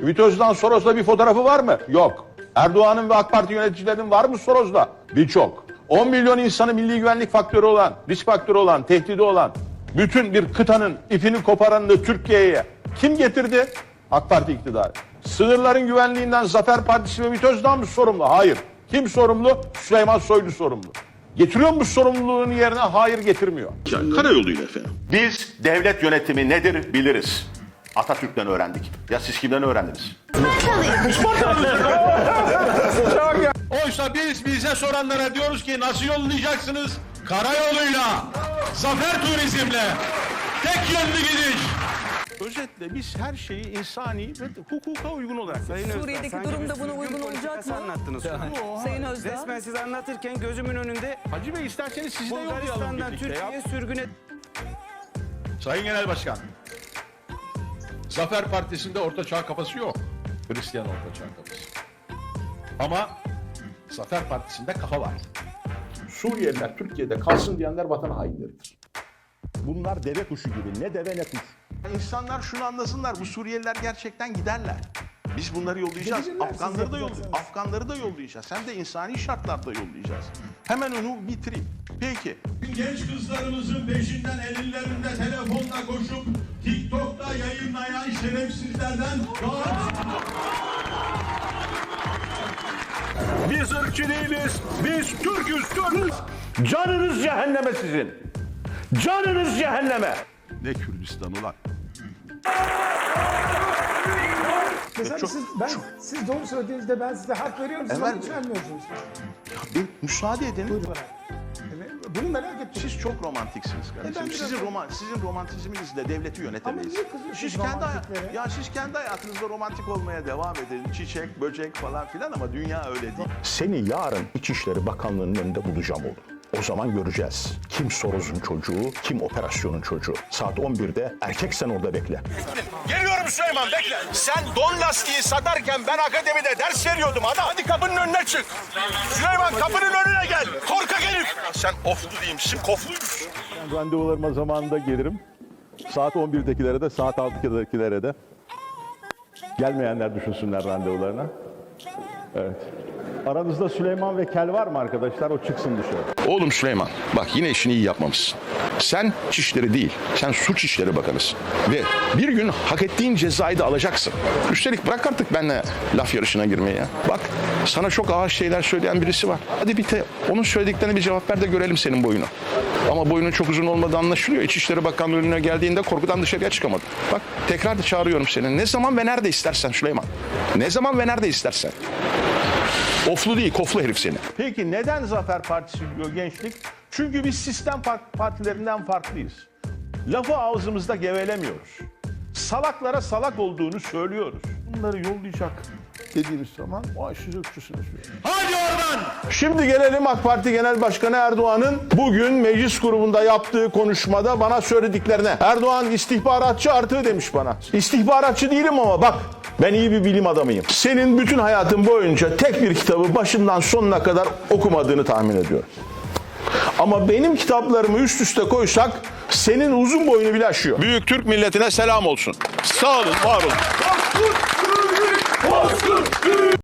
Ümit Özdağ'ın Soros'la bir fotoğrafı var mı? Yok. Erdoğan'ın ve AK Parti yöneticilerinin var mı Soros'la? Birçok. 10 milyon insanı milli güvenlik faktörü olan, risk faktörü olan, tehdidi olan, bütün bir kıtanın ipini koparanını Türkiye'ye kim getirdi? AK Parti iktidarı. Sınırların güvenliğinden Zafer Partisi ve Ümit Özdağ mı sorumlu? Hayır. Kim sorumlu? Süleyman Soylu sorumlu. Getiriyor mu sorumluluğunu yerine? Hayır getirmiyor. Karayoluyla efendim. Biz devlet yönetimi nedir biliriz. Atatürk'ten öğrendik. Ya siz kimden öğrendiniz? Oysa biz bize soranlara diyoruz ki nasıl yollayacaksınız? Karayoluyla, zafer turizmle, tek yönlü gidiş. Özetle biz her şeyi insani ve hukuka uygun olarak Suriye'deki Sanki durum da buna uygun olacak mı? anlattınız. Sayın Özdağ. Resmen siz anlatırken gözümün önünde Hacı Bey isterseniz siz de yollayalım Bulgaristan'dan birlikte ya. Türkiye'ye sürgüne Sayın Genel Başkan, Zafer Partisi'nde orta çağ kafası yok. Hristiyan orta çağ kafası. Ama Zafer Partisi'nde kafa var. Suriyeliler Türkiye'de kalsın diyenler vatan hainleridir. Bunlar deve kuşu gibi. Ne deve ne kuş. İnsanlar şunu anlasınlar. Bu Suriyeliler gerçekten giderler. Biz bunları yollayacağız. Afganları da yollayacağız. Afganları da yollayacağız. Hem de insani şartlarda yollayacağız. Hemen onu bitireyim. Peki. Genç kızlarımızın peşinden ellerinde telefonla koşup yayınlayan şerefsizlerden daha Biz ırkçı değiliz. Biz Türk'üz, Türk. Canınız cehenneme sizin. Canınız cehenneme. Ne Kürdistan ulan? Mesela siz, ben, siz doğru söylediğinizde ben size hak veriyorum. Siz bana hiç vermiyorsunuz. Bir müsaade edin. Buyurun. Bunu merak ettim. Siz çok romantiksiniz kardeşim. ben biraz- Sizin roman sizin romantizminizle devleti yönetemeyiz. Ama niye kızıyorsunuz Siz kendi ya siz kendi hayatınızda romantik olmaya devam edin. Çiçek, böcek falan filan ama dünya öyle değil. Seni yarın İçişleri Bakanlığı'nın önünde bulacağım oğlum. O zaman göreceğiz. Kim Soros'un çocuğu, kim operasyonun çocuğu. Saat 11'de erkek sen orada bekle. Geliyorum Süleyman bekle. Sen don lastiği satarken ben akademide ders veriyordum adam. Hadi kapının önüne çık. Süleyman kapının önüne gel. Korkak herif. Sen oflu değilmişsin kofluymuş. Ben randevularıma zamanında gelirim. Saat 11'dekilere de, saat 6'dakilere de. Gelmeyenler düşünsünler randevularına. Evet. Aranızda Süleyman ve Kel var mı arkadaşlar? O çıksın dışarı. Oğlum Süleyman, bak yine işini iyi yapmamışsın. Sen çişleri değil, sen suç işleri bakanısın. Ve bir gün hak ettiğin cezayı da alacaksın. Üstelik bırak artık benimle laf yarışına girmeyi. Bak, sana çok ağır şeyler söyleyen birisi var. Hadi bir te, onun söylediklerine bir cevap ver de görelim senin boyunu. Ama boyunun çok uzun olmadığı anlaşılıyor. İçişleri Bakanlığı önüne geldiğinde korkudan dışarıya çıkamadı. Bak, tekrar da çağırıyorum seni. Ne zaman ve nerede istersen Süleyman. Ne zaman ve nerede istersen. Oflu değil, koflu herif seni. Peki neden Zafer Partisi diyor gençlik? Çünkü biz sistem par- partilerinden farklıyız. Lafı ağzımızda gevelemiyoruz. Salaklara salak olduğunu söylüyoruz. Bunları yollayacak dediğimiz zaman o aşırı ırkçısını söylüyor. Hadi oradan! Şimdi gelelim AK Parti Genel Başkanı Erdoğan'ın bugün meclis grubunda yaptığı konuşmada bana söylediklerine. Erdoğan istihbaratçı artığı demiş bana. İstihbaratçı değilim ama bak ben iyi bir bilim adamıyım. Senin bütün hayatın boyunca tek bir kitabı başından sonuna kadar okumadığını tahmin ediyorum. Ama benim kitaplarımı üst üste koysak senin uzun boyunu bile aşıyor. Büyük Türk milletine selam olsun. Sağ olun, var olun.